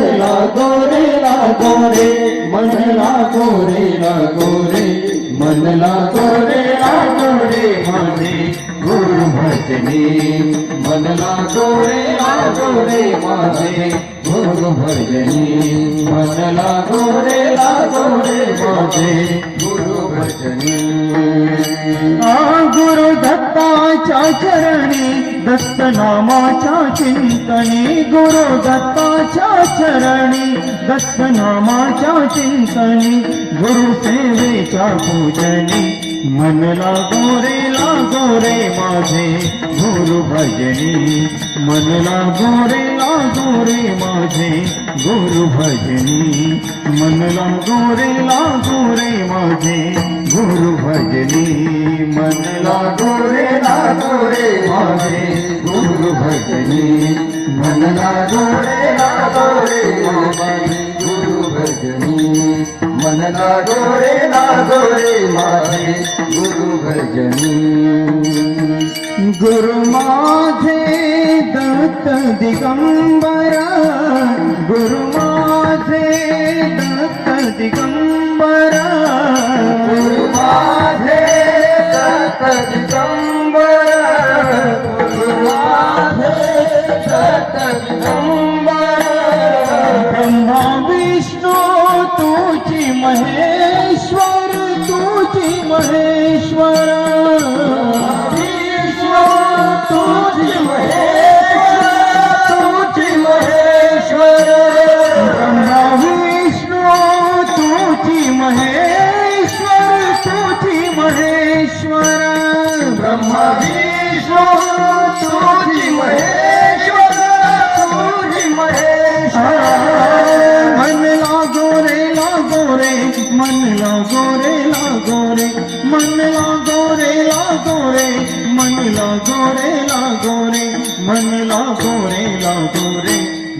मन गोरे ला गोरे रे गोरे ला गोरे मनला गोरे ला गोरे रे माझे गुरु भजने मनला गोरे ला गोरे रे माझे गुरु भजने मनला गोरे ला गोरे रे माझे गुरु भजने दत्त नामाच्या चिंतनी गुरु दत्ताच्या चरणी. दत्त नामाच्या चिंतनी गुरु सेवेच्या पूजनी. मन लागो रे माझे गुरु भजनी. मन लागो रे रे माझे गुरु भजनी. मन लागो रे रे माझे गुरु भजनी. मन लागो रे माझे गुरु भजनी मनना गोरे गुरु भजनी मनदा गोरे गुरु भजनी गुरु दिगम्बरा दत्त दिगंबरा। ब्रह्मा विष्णू तुझी महेश्वर तुझी महेश. मन लागो रे लागो रे मन लागो रे लागो रे मन लागो रे लागो रे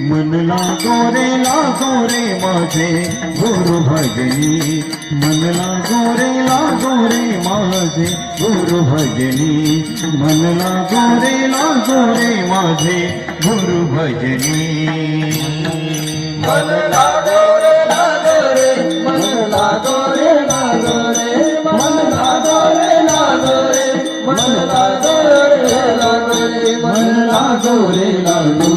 मन लागो रे लागो रे माझे गुरु भजनी मन लागो रे लागो रे माझे गुरु भजनी मन लागो रे लागो रे माझे गुरु भजनी मन लागो लागो रे लागो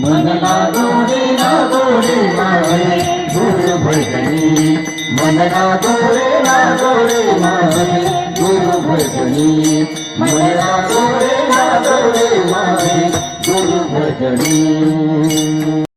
मन लागो रे लागो रे माझे गुरु भजनी. मन लागो रे लागो रे माझे गुरु भजनी. मन लागो रे लागो रे माझे गुरु भजनी.